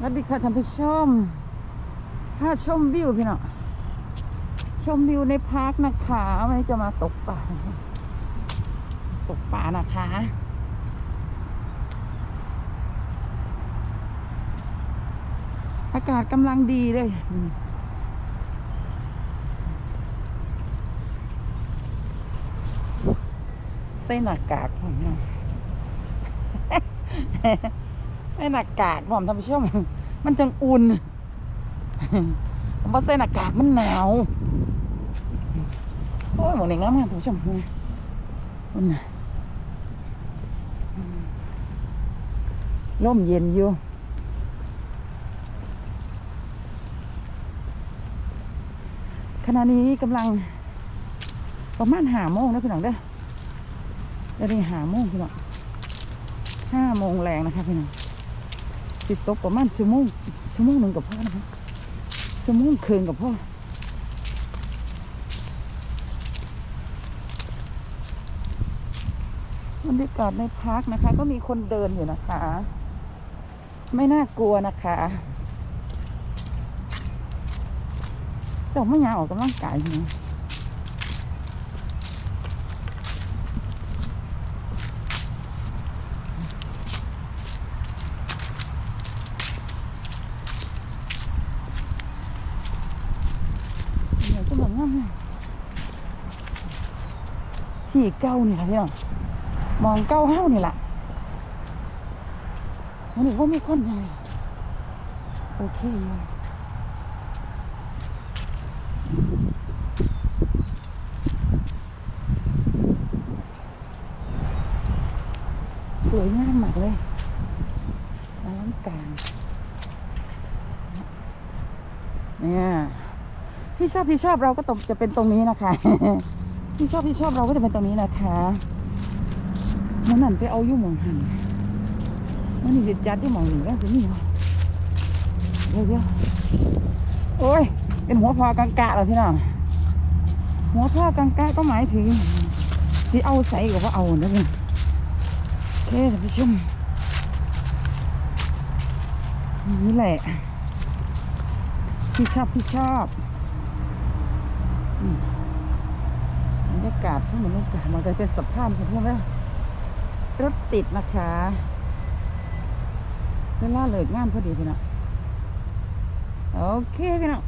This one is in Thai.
สวัสดีค่ะท่านผู้ชมถ้าชมวิวพี่น้องชมวิวในพาร์คนะคะวันนี้จะมาตกปลาตกปลานะคะอากาศกำลังดีเลยใส่หน้ากากผมนะใส่หน้ากากผมท่านผู้ชม มันจังอุ่นผมว่าใส่หน้ากากมันหนาว โอ้ยหมดเองแล้วมั้งท่านผู้ชมนี่อุ่นนะร่มเย็นอยู่ขณะนี้กำลังประมาณหาโมงนะพี่น้องเด้อเดี๋ยวนี้หาโมงพี่น้องห้าโมงแรงนะคะพี่น้อง ติดตกประมาณชั่วโมงชั่วโมงหนึ่งกับพ่อนะคะชั่วโมงคืนกับพ่อบรรยากาศในพักนะคะ ก็มีคนเดินอยู่นะคะ ไม่น่ากลัวนะคะเจ้าไม่ยาออกกำลังกายอยู่นะ เดี๋ยวจะบอกง่ายที่เก้านี่แหละพี่น้องมองเก้าเฮ้านี่แหละวันนี้ว่ามีคนไงโอเคสวยงามมากเลยอลังการเนี่ย ที่ชอบที่ชอบเราก็ตจะเป็นตรงนี้นะคะ ที่ชอบที่ชอบเราก็จะเป็นตรงนี้นะคะนั่นนั่นไปเอาอยู่หมองหันนั่นนี่จะจัดอยู่หมองหนึ่งแล้วสินี่เหรอเดี๋ยวเดี๋ยวโอ้ยเป็นหัวพอกังกะเหรอพี่น้องหัวพอกังกะก็หมายถึงสิเอาใส่กับว่าเอานะพี่โอเคท่านผู้ชมนี่แหละที่ชอบที่ชอบ บรรยากาศช่วงบรรยากาศมันก็เป็นสะพานใช่ไหมรถติดนะคะเวลาเลิกงานพอดีพี่น้องโอเคพี่น้อง